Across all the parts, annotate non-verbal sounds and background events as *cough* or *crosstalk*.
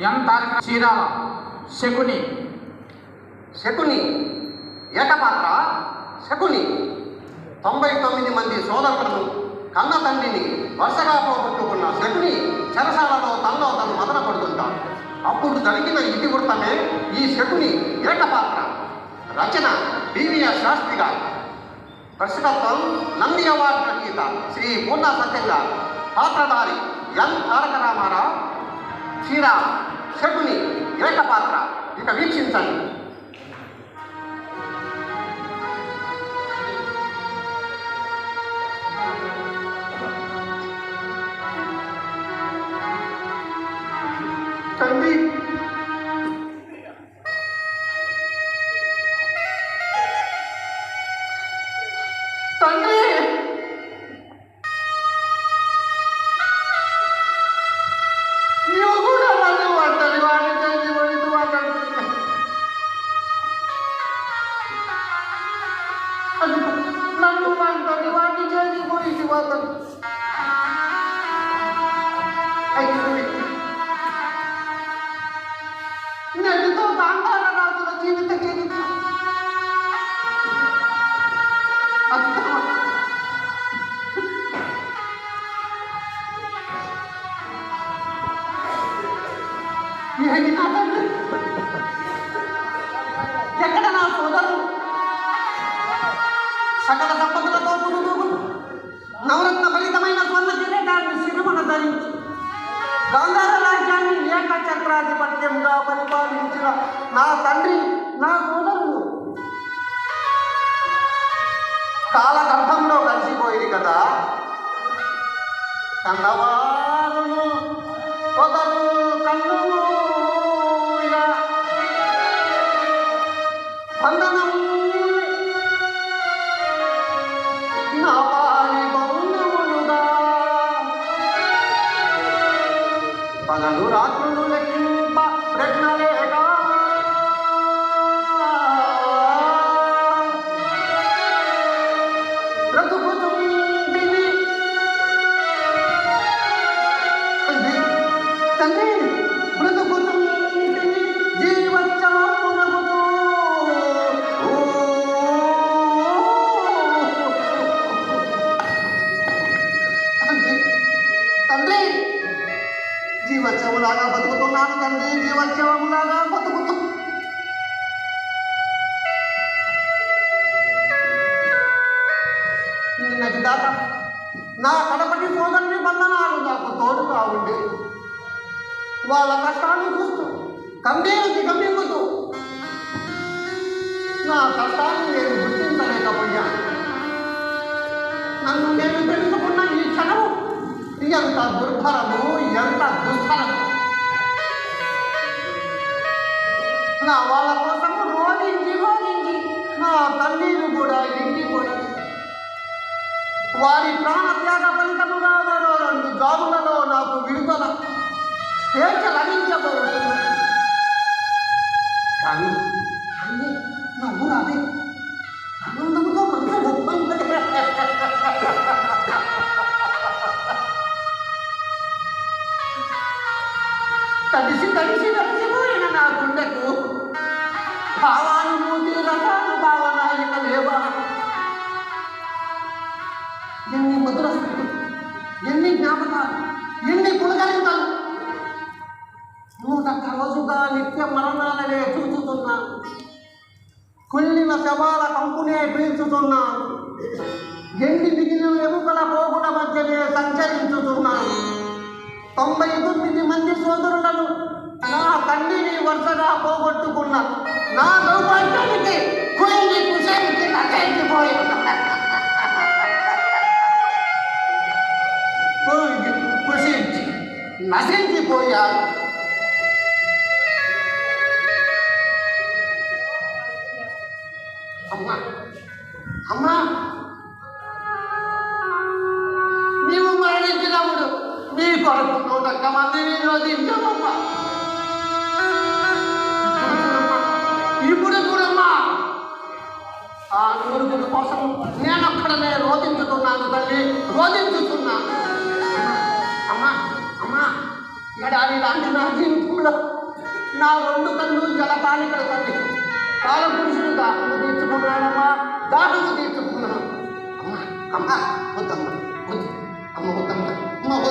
ఎం తారీఖు చీరాల శకుని. శకుని ఏకపాత్ర శకుని. తొంభై తొమ్మిది మంది సోదరులను కన్న తండ్రిని వరుసగా పోగొట్టుకున్న శకుని చెరసాలలో తనలో తను మదన పడుతుంటాడు అప్పుడు జరిగిన ఇతివృత్తమే ఈ శకుని ఏకపాత్ర రచన పివిఆర్ శాస్త్రి గారు. దర్శకత్వం నంది అవార్డు రచయిత శ్రీ పూర్ణ సత్యంగా పాత్రధారి ఎన్ తారక రామారావు. శ్రీరామ్ శకుని ఏకపాత్ర ఇక వీక్షించండి. చక్రాధిపత్యంగా పరిపాలించిన నా తండ్రి నా సోదరుడు. కాలగర్భంలో కలిసిపోయింది కదా. కన్నవారును ఒకరు కన్ను వందనం నా పగలు రాత్రులు వాళ్ళ కష్టాన్ని చూస్తూ కమ్మేలు దిగమింగుతూ నా కష్టాన్ని నేను గుర్తించలేకపోయా. నన్ను నేను తెలుసుకున్న ఈ క్షణము ఎంత దుర్భరము ఎంత దుస్తరము నా వాళ్ళ కోసం రోధించి రోధించి నా కన్నీరు కూడా ఎండిపోయింది. వారి ప్రాణ త్యాగ ఫలితముగా వారు జ్ఞాపకాలు. ఎన్ని పులకరింతలు. నూట రోజుగా నిత్య మరణాలనే చూచుతున్నాను కుళ్ళిన శవాల కంపునే పీల్చుతున్నాను. ఎండి మిగిలిన ఎముకల పోగుల మధ్యనే సంచరించుతున్నాను. తొంభై తొమ్మిది మంది సోదరులను నా తండ్రిని వరుసగా పోగొట్టుకున్న నా దౌర్భాగ్యానికి కుళ్ళి కుసేంటి నశించిపోయాను నశించిపోయారు. అమ్మా అమ్మా నీవు మరణించినప్పుడు మీ కొరకు నూటొక్క మందిని రోధించమమ్మా ఇప్పుడు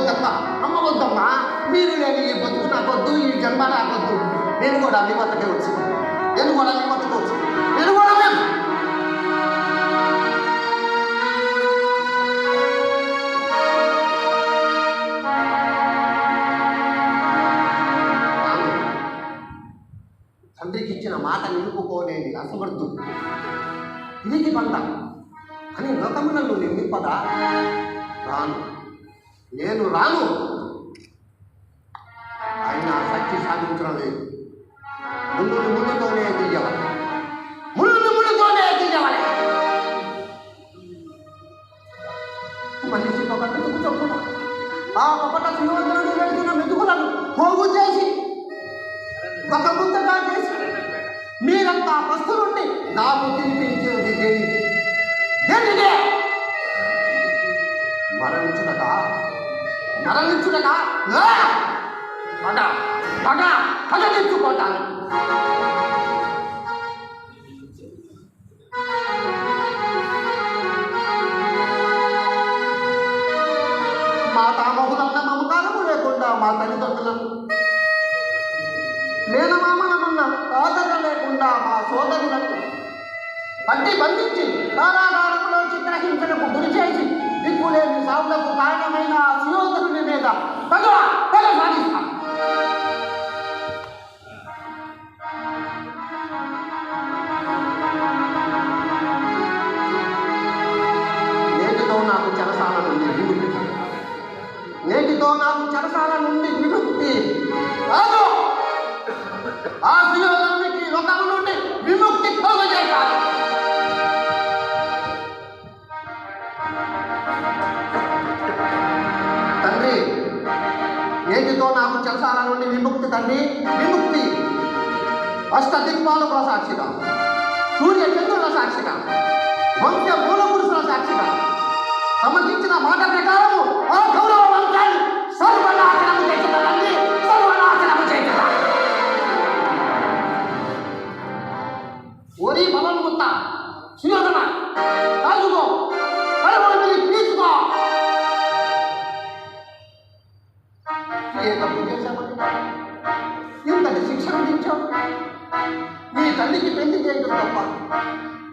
వద్దమ్మా అమ్మ వద్దమ్మా మీరు లేని ఈ బతుకు నాకొద్దు ఈ జన్మ నాకొద్దు. నేను కూడా మీ వద్దకే వచ్చు నేను కూడా మీ వద్దకు వచ్చు నేను కూడా మేము తండ్రికి ఇచ్చిన మాట నిలుపుకోలేని అసమర్థు తిరిగి పంట. అని లోకములను నిందింపదా రాను. నేను రాను. ఆయన శక్తి సాధించడం లేదు. ముందు ముళ్ళుతోనే తీయవాలి ముందు ముళ్ళుతోనే తీయవాలి మనిషి ఒక మెతుకు చొప్పున ఆ ఒకట శ్రీవంతుడు వెళ్తున్న మెతుకులను పోగు చేసి ఒక ముద్దగా చేసి మీరంతా పస్తులుండి నాకు మరణించుడగా ఆ! పగ పగ పగ తెచ్చుకోటాను మా మమకారము లేకుండా మా తల్లిదండ్రులను మేనమామలనున్న ఆదరణ లేకుండా మా సోదరులను పట్టి బంధించి కారాగారంలో చిత్రహింసలకు గురి చేసి దిక్కులేని సాగులకు కారణమైన ఆ మీద పగ పగ సాధిస్తాం. నేటితో నాకు చెరసాల నుండి విముక్తి. నేటితో నాకు చెరసాల నుండి విముక్తి. కాదు ఆ సుయోధనునికి లోకము నుండి విముక్తి కలుగజేశారు నేటితో నుండి విముక్తి తండ్రి విముక్తి. అష్ట దిక్పాలకుల సాక్షిగా. సూర్య చంద్రుల సాక్షిగా. వంశ మూల పురుషుల సాక్షిగా. తమకిచ్చిన మాట ప్రకారం తప్ప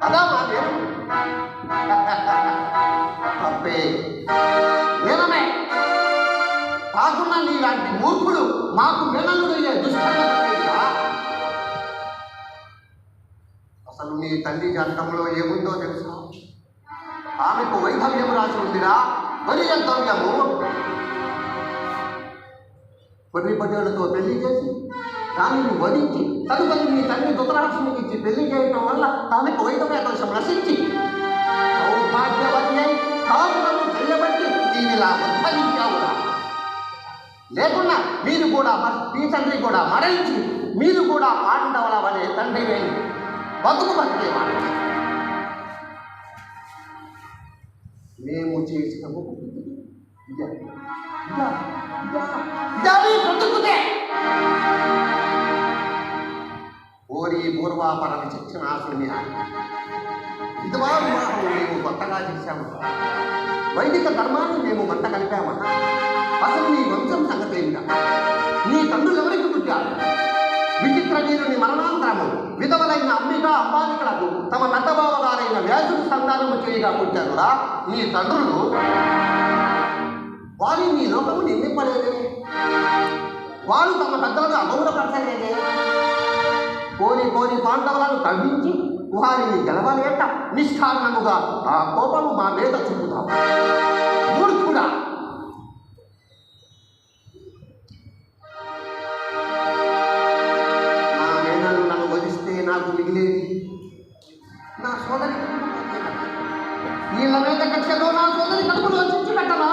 అదా మా నేను తప్పే నేనమే కాకుండా నీలాంటి మూర్ఖుడు మాకు మెనలుడయ్యే దుష్టంగా అసలు నీ తల్లి జాతకంలో ఏముందో తెలుసా ఆమెకు వైధవ్యం రాసి ఉందిరా వైయంతవ్యము కొన్ని పదేళ్ళతో పెళ్ళి చేసి దానిని వధించి తదుపరి మీ తల్లి ధృతరాష్ట్రునికి ఇచ్చి పెళ్ళి చేయటం వల్ల ఆమెకు వైధవ్య దోషం నశించి సౌభాగ్యవతి అయి కాపులను చేయబట్టి నీవిలా లేకున్నా మీరు కూడా మీ తండ్రి కూడా మరణించి మీరు కూడా పాండవుల వలె తండ్రి వేయి. బతుకు బతికేవాడు. మేము చేసిన మొక్కు ఇదే. ఇదా, ఇదా, పూర్వాపర విచక్షణ శూన్య విధవా వివాహం మేము కొత్తగా చేశాము. వైదిక ధర్మాన్ని మేము మంట కలిపామా. అసలు నీ వంశం సంగతి ఏమిటా నీ తండ్రులు ఎవరికి పుట్టారు? విచిత్ర వీరుని మరణాంతరము విధవలైన అంబిక అంబాలికలకు తమ పెద్దబావ గారైన వ్యాసుడు సంతానము చేయగా పుట్టారురా నీ తండ్రులు వారి నీ లోకము నిందింపలేదే వారు తమ పెద్దలను అగౌరవపరచలేదే? కోరి కోరి పాండవులను కవ్వించి వారిని గెలవలేక నిష్కారణముగా ఆ కోపము మా మీద చూపుతాం. మూర్ఖుడా! నా మేనలు నన్ను వధిస్తే నాకు మిగిలేది. నా సోదరి. వీళ్ళ మీద కక్షలో నా సోదరి కడుపును వంచి పెట్టనా?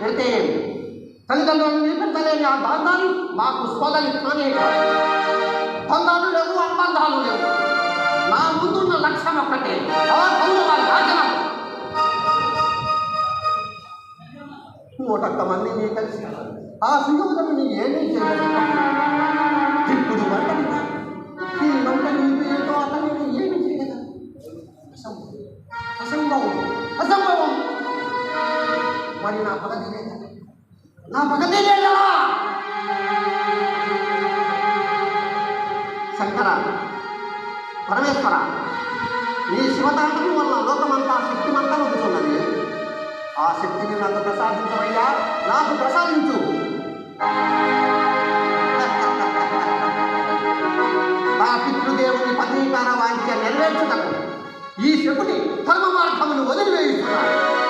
పెడితే తల్లిదండ్రులను నిలబెట్టలేని ఆ బంధాలు మాకు సోదరి కానే కాదు. బంధాలు లేవు అబంధాలు లేవు. నా ముందున్న లక్ష్యం ఒక్కటే ఆ కౌరవ నాశనం నూటొక్క మందిని కలిసి ఆ సుయోధనుని ఏమీ చేయలేదు నా పగ తీరేదా శంకర పరమేశ్వర నీ శివతాండం వల్ల లోకమంతా శక్తిమంతా ఉంటున్నది ఆ శక్తిని నాకు ప్రసాదించవయ్యా నాకు ప్రసాదించు. నా పితృదేవుని పదవీకార వాంఛ నెరవేర్చుటకు ఈ శకుని ధర్మ మార్గమును వదిలివేయుతున్నాడు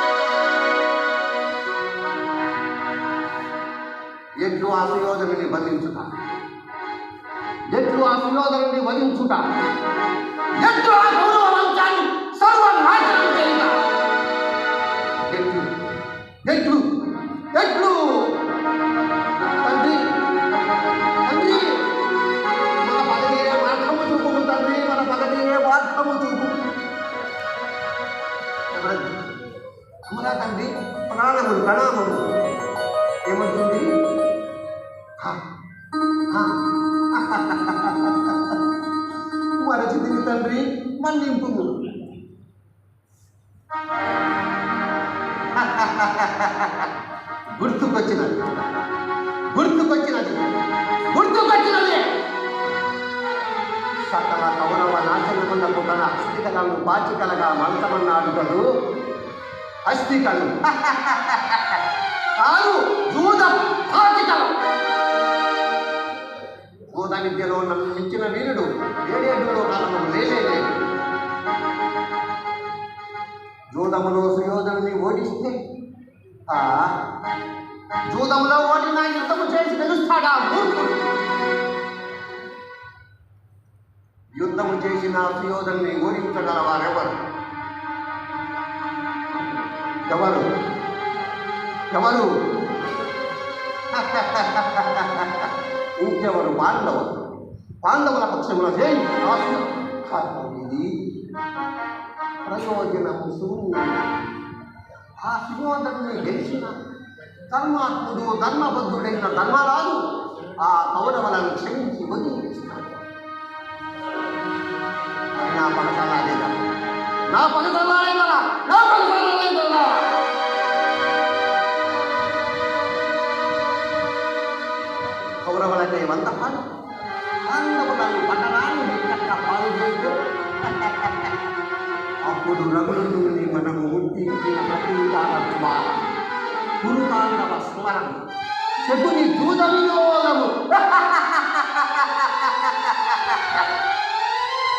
ఎట్లు ఆ సుయోధనుని బంధించుట ఎట్లు ఆ సుయోధనుని వధించుట ఎట్లు ఆ గౌరవ వంశాన్ని సర్వనాశనం చేయుట ఎట్లు ఎట్లు ఎట్లు మన్నింపు *laughs* గుర్తుకొచ్చినది. గుర్తుకొచ్చినది. గుర్తుకొచ్చినది. సకల కౌరవ నాశనములకు గల అస్థికలను బాచికలగా మంతమన్నాడు కదూ? అస్థికలు. *laughs* కాదు జూదం బాచికలు జూద విద్యలో నన్ను మించిన వీరుడు ఏడేడులో కాలము లేనే లేదు జూదములో సుయోధనుని ఓడిస్తే ఆ జూదంలో ఓడిన యుద్ధము చేసి గెలుస్తాడా మూర్ఖుడు? యుద్ధము చేసిన సుయోధన్ని ఓడించగల వారెవరు? ఎవరు? ఎవరు? ఇంకెవరు? పాండవులు. పాండవుల పక్షంలో చేయి ఇది ప్రయోజనము శూన్యం ఆ సుయోధనుని గెలిచిన ధర్మాత్ముడు ధర్మబద్ధుడైన ధర్మరాజు ఆ కౌరవలను క్షమించి వదిలిస్తాడు నా పగసలాలేదా నా పగసలాలేదా నా పగసలాలేదా శకుని దూత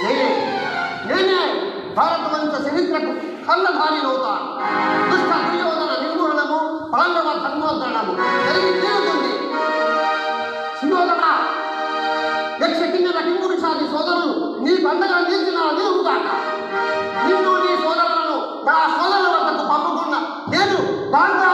నేనే నేనే భారతవంశ చరిత్రకు కన్నధారినవుతాను దుష్ట దుర్యోధన నిర్మూలనము పాండవ ధర్మోద్ధరణము జరిగి తీరుతుంది. సుయోధన యక్ష కిన్నెల కింగుడిసాది సోదరులు నీ పండగ నిలిచిన నిలుగుతాక నిన్ను నీ సోదరులను నా సోదరుల వద్దకు పంపకుండా నేను దాంతో